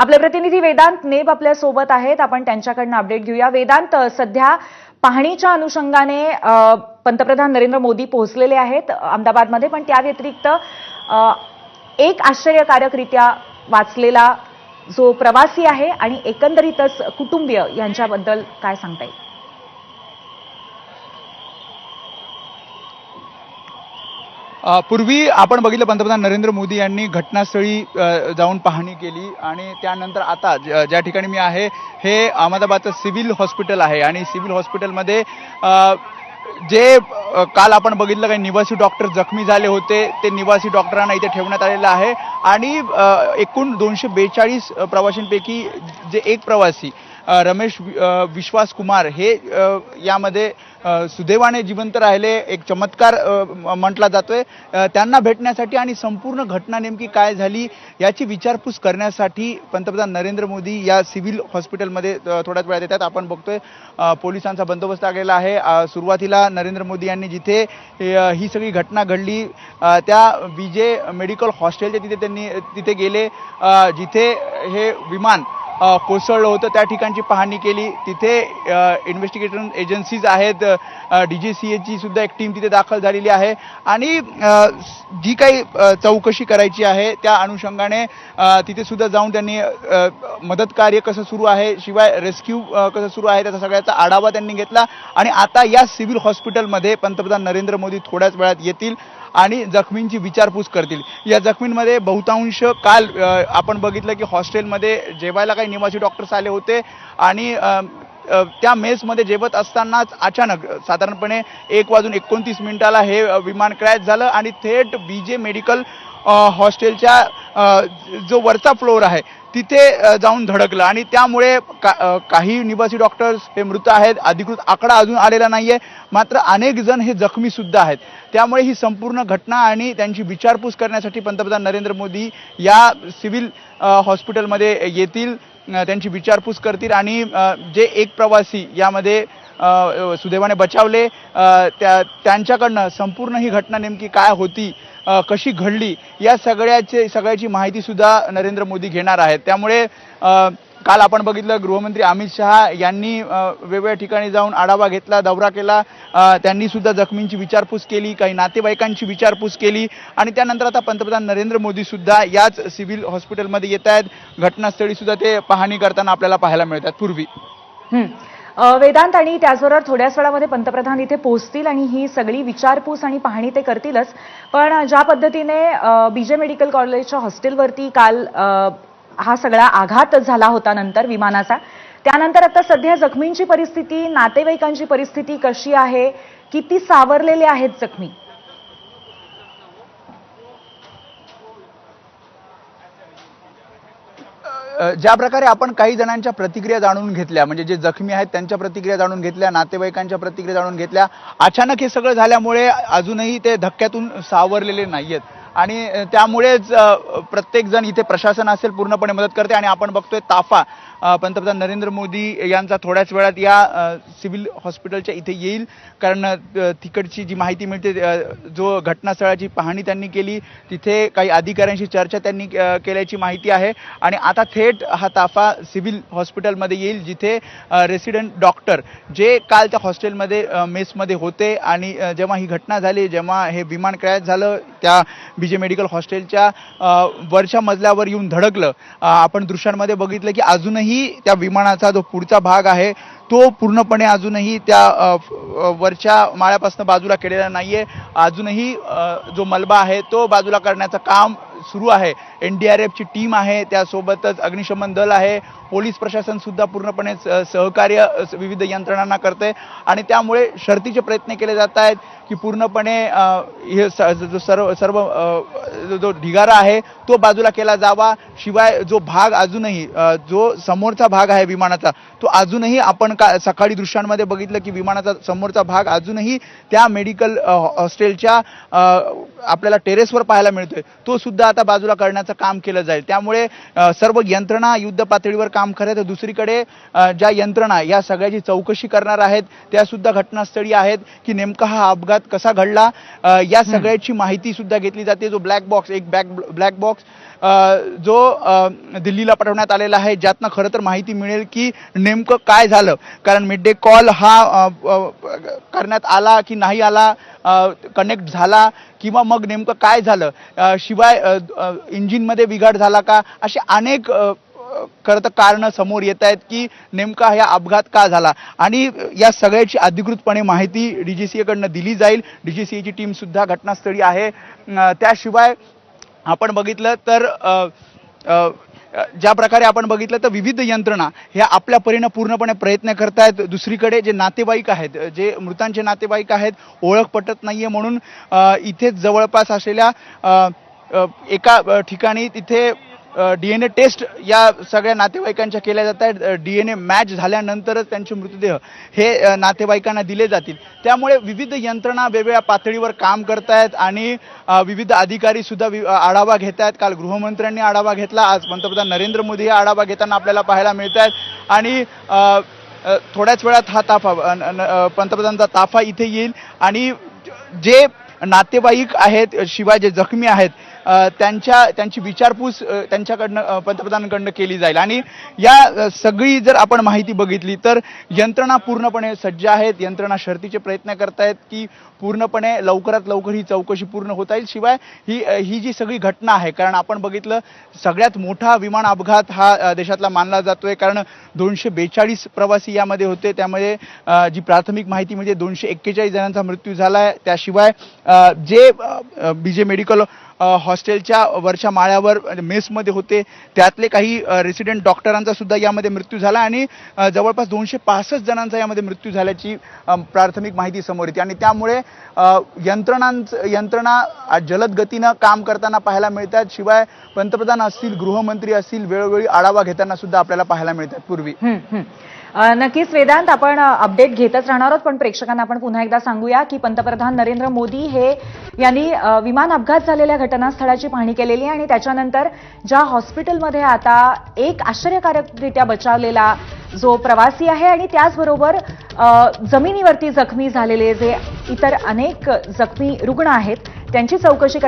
आपले प्रतिनिधी वेदांत नेब आपल्यासोबत आहेत. आपण त्यांच्याकडनं अपडेट घेऊया. वेदांत सध्या पाहणीच्या अनुषंगाने पंतप्रधान नरेंद्र मोदी पोहोचलेले आहेत अहमदाबादमध्ये पण त्या व्यतिरिक्त एक आश्चर्यकारकरित्या वाचलेला जो प्रवासी आहे आणि एकंदरीतच कुटुंबीय यांच्याबद्दल काय सांगता येईल? पूर्वी आपण बघितलं पंतप्रधान नरेंद्र मोदी यांनी घटनास्थळी जाऊन पाहणी केली आणि त्यानंतर आता ज्या ठिकाणी मी आहे हे अहमदाबादचं सिव्हिल हॉस्पिटल आहे आणि सिव्हिल हॉस्पिटलमध्ये जे काल आपण बघितलं काही निवासी डॉक्टर जखमी झाले होते ते निवासी डॉक्टरांना इथे ठेवण्यात आलेलं आहे. आणि एकूण दोनशे बेचाळीस प्रवाशांपैकी जे एक प्रवासी रमेश विश्वास कुमार हे यामध्ये सुदैवाने जिवंत राहिले एक चमत्कार म्हटला जातोय. त्यांना भेटण्यासाठी आणि संपूर्ण घटना नेमकी काय झाली याची विचारपूस करण्यासाठी पंतप्रधान नरेंद्र मोदी या सिव्हिल हॉस्पिटलमध्ये थोड्याच वेळात येतात. आपण बघतोय पोलिसांचा बंदोबस्त आलेला आहे. सुरुवातीला नरेंद्र मोदी यांनी जिथे ही सगळी घटना घडली त्या विजय मेडिकल हॉस्टेलच्या तिथे त्यांनी तिथे गेले. जिथे हे विमान कोसळलं होतं. त्या ठिकाणची पाहणी केली. तिथे इन्व्हेस्टिगेशन एजन्सीज आहेत. डी जी सी एची सुद्धा एक टीम तिथे दाखल झालेली आहे. आणि जी काही चौकशी करायची आहे त्या अनुषंगाने तिथे सुद्धा जाऊन त्यांनी मदत कार्य कसं सुरू आहे शिवाय रेस्क्यू कसं सुरू आहे त्याचा सगळ्याचा आढावा त्यांनी घेतला. आणि आता या सिव्हिल हॉस्पिटलमध्ये पंतप्रधान नरेंद्र मोदी थोड्याच वेळात येतील. आणि जखमींची विचारपूस करतील. या जखमींमध्ये बहुतांश काल आपण बघितलं की हॉस्टेलमध्ये जेवायला काही निवासी डॉक्टर्स आले होते आणि त्या मेसमध्ये जेवत असतानाच अचानक साधारणपणे एक वाजून एकोणतीस मिनिटाला हे विमान क्रॅश झालं आणि थेट बी जे मेडिकल हॉस्टेलच्या जो वरचा फ्लोअर आहे तिथे जाऊन धडकलं. आणि त्यामुळे का काही निवासी डॉक्टर्स हे मृत आहेत. अधिकृत आकडा अजून आलेला नाही आहे मात्र अनेक जण हे जखमी सुद्धा आहेत. त्यामुळे ही संपूर्ण घटना आणि त्यांची विचारपूस करण्यासाठी पंतप्रधान नरेंद्र मोदी या सिव्हिल हॉस्पिटलमध्ये येतील त्यांची विचारपूस करतील. आणि जे एक प्रवासी यामध्ये सुदैवाने बचावले त्या त्यांच्याकडनं संपूर्ण ही घटना नेमकी काय होती कशी घडली या सगळ्याचे सगळ्याची माहितीसुद्धा नरेंद्र मोदी घेणार आहेत. त्यामुळे काल आपण बघितलं गृहमंत्री अमित शहा यांनी वेगवेगळ्या ठिकाणी जाऊन आढावा घेतला दौरा केला. त्यांनी सुद्धा जखमींची विचारपूस केली काही नातेवाईकांची विचारपूस केली. आणि त्यानंतर आता पंतप्रधान नरेंद्र मोदी सुद्धा याच सिव्हिल हॉस्पिटलमध्ये येत आहेत. घटनास्थळी सुद्धा ते पाहणी करताना आपल्याला पाहायला मिळतात. पूर्वी. वेदांत आणि त्याचबरोबर थोड्याच वेळामध्ये पंतप्रधान इथे पोहोचतील आणि ही सगळी विचारपूस आणि पाहणी ते करतीलच. पण ज्या पद्धतीने बीजे मेडिकल कॉलेजच्या हॉस्टेलवरती काल हा सगळा आघात झाला होता नंतर विमानाचा त्यानंतर आता सध्या जखमींची परिस्थिती नातेवाईकांची परिस्थिती कशी आहे किती सावरलेले आहेत जखमी? ज्या प्रकारे आपण काही जणांच्या प्रतिक्रिया जाणून घेतल्या म्हणजे जे जखमी आहेत त्यांच्या प्रतिक्रिया जाणून घेतल्या नातेवाईकांच्या प्रतिक्रिया जाणून घेतल्या अचानक हे सगळं झाल्यामुळे अजूनही ते धक्क्यातून सावरलेले नाही आहेत आणि त्यामुळेच प्रत्येकजण इथे प्रशासन असेल पूर्णपणे मदत करते. आणि आपण बघतोय ताफा पंतप्रधान नरेंद्र मोदी यांचा थोड्याच वेळात या सिव्हिल हॉस्पिटलच्या इथे येईल. कारण तिकडची जी माहिती मिळते जो घटनास्थळाची पाहणी त्यांनी केली तिथे काही अधिकाऱ्यांशी चर्चा त्यांनी केल्याची माहिती आहे. आणि आता थेट हा ताफा सिव्हिल हॉस्पिटलमध्ये येईल जिथे रेसिडेंट डॉक्टर जे काल त्या हॉस्टेलमध्ये मेसमध्ये होते. आणि जेव्हा ही घटना झाली जेव्हा हे विमान क्रॅश झालं त्या बी जे मेडिकल हॉस्टेलच्या वरच्या मजल्यावर येऊन धडकलं. आपण दृश्यांमध्ये बघितलं की अजूनही त्या विमानाचा जो पुढचा भाग आहे तो पूर्णपणे अजूनही त्या वरच्या माळ्यापासून बाजूला केलेला आहे अजूनही जो मलबा आहे तो बाजूला करण्याचं काम सुरू आहे. एन डी आर एफची टीम आहे त्यासोबतच अग्निशमन दल आहे. पोलीस प्रशासनसुद्धा पूर्णपणे स- सहकार्य विविध यंत्रणांना करते आणि त्यामुळे शर्तीचे प्रयत्न केले जात आहेत की पूर्णपणे हे स- जो सर्व सर्व जो- ढिगारा आहे तो बाजूला केला जावा. शिवाय जो भाग अजूनही जो समोरचा भाग आहे विमानाचा तो अजूनही आपण का सकाळी दृश्यांमध्ये बघितलं की विमानाचा समोरचा भाग अजूनही त्या मेडिकल हॉस्टेलच्या आपल्याला टेरेसवर पाहायला मिळतोय. तो सुद्धा आता बाजूला करण्याचं काम केलं जाईल. त्यामुळे सर्व यंत्रणा युद्ध पातळीवर काम काम करत तर दुसरीकडे ज्या यंत्रणा या सगळ्याची चौकशी करणार आहेत त्या सुद्धा घटनास्थळी आहेत की नेमका हा अपघात कसा घडला? या सगळ्याची माहिती सुद्धा घेतली जाते. जो ब्लॅक बॉक्स एक बॅक ब्लॅक बॉक्स जो दिल्लीला पाठवण्यात आलेला आहे ज्यातनं खरं तर माहिती मिळेल की नेमकं काय झालं. कारण मिड डे कॉल हा करण्यात आला की नाही आला कनेक्ट झाला किंवा मग नेमकं काय झालं? शिवाय इंजिनमध्ये बिघाड झाला का? असे अनेक खरं तर कारणं समोर येत आहेत की नेमका हा अपघात का झाला? आणि या सगळ्याची अधिकृतपणे माहिती डीजीसीएकडनं दिली जाईल. डीजीसीएची टीम सुद्धा घटनास्थळी आहे. त्याशिवाय आपण बघितलं तर ज्या प्रकारे आपण बघितलं तर विविध यंत्रणा ह्या आपल्या परीनं पूर्णपणे प्रयत्न करतायत. दुसरीकडे जे नातेवाईक आहेत जे मृतांचे नातेवाईक आहेत ओळख पटत नाहीये म्हणून इथेच जवळपास असलेल्या एका ठिकाणी तिथे डी एन ए टेस्ट या सगळ्या नातेवाईकांच्या केल्या जात आहेत. डी एन ए मॅच झाल्यानंतरच त्यांचे मृतदेह हे नातेवाईकांना दिले जातील. त्यामुळे विविध यंत्रणा वेगवेगळ्या पातळीवर काम करतायत आणि विविध अधिकारी सुद्धा वि- आढावा घेत आहेत काल गृहमंत्र्यांनी आढावा घेतला. आज पंतप्रधान नरेंद्र मोदी हे आढावा घेताना आपल्याला पाहायला मिळत आहेत आणि थोड्याच वेळात हा ताफा न- पंतप्रधानांचा ताफा इथे येईल. आणि जे नातेवाईक आहेत शिवाय जे जखमी आहेत त्यांच्या त्यांची विचारपूस त्यांच्याकडनं पंतप्रधानांकडनं केली जाईल. आणि या सगळी जर आपण माहिती बघितली तर यंत्रणा पूर्णपणे सज्ज आहेत. यंत्रणा शर्तीचे प्रयत्न करतायत की पूर्णपणे लवकरात लवकर ही चौकशी पूर्ण होता येईल. शिवाय ही ही जी सगळी घटना आहे कारण आपण बघितलं सगळ्यात मोठा विमान अपघात हा देशातला मानला जातोय. कारण दोनशे बेचाळीस प्रवासी यामध्ये होते. त्यामध्ये जी प्राथमिक माहिती म्हणजे दोनशे एक्केचाळीस जणांचा मृत्यू झाला आहे त्याशिवाय जे बी जे मेडिकल हॉस्टेलच्या वरच्या माळ्यावर म्हणजे मेसमध्ये होते. त्यातले काही रेसिडेंट डॉक्टरांचा सुद्धा यामध्ये मृत्यू झाला आणि जवळपास दोनशे पासष्ट जणांचा यामध्ये मृत्यू झाल्याची प्राथमिक माहिती समोर येते. आणि त्यामुळे अ, यंत्रणांचं यंत्रणा जलद गतीनं काम करताना पाहायला मिळतात. शिवाय पंतप्रधान असतील गृहमंत्री असतील वेळोवेळी आढावा घेताना सुद्धा आपल्याला पाहायला मिळतात पूर्वी. नक्कीच वेदांत आपण अपडेट घेतच राहणार आहोत पण प्रेक्षकांना आपण पुन्हा एकदा सांगूया की पंतप्रधान नरेंद्र मोदी हे यांनी विमान अपघात झालेल्या घटनास्थळाची पाहणी केलेली आहे आणि त्याच्यानंतर ज्या हॉस्पिटलमध्ये आता एक आश्चर्यकारकरित्या बचावलेला जो प्रवासी आहे आणि त्याचबरोबर जमिनीवरती जखमी झालेले जे इतर अनेक जखमी रुग्ण आहेत त्यांची चौकशी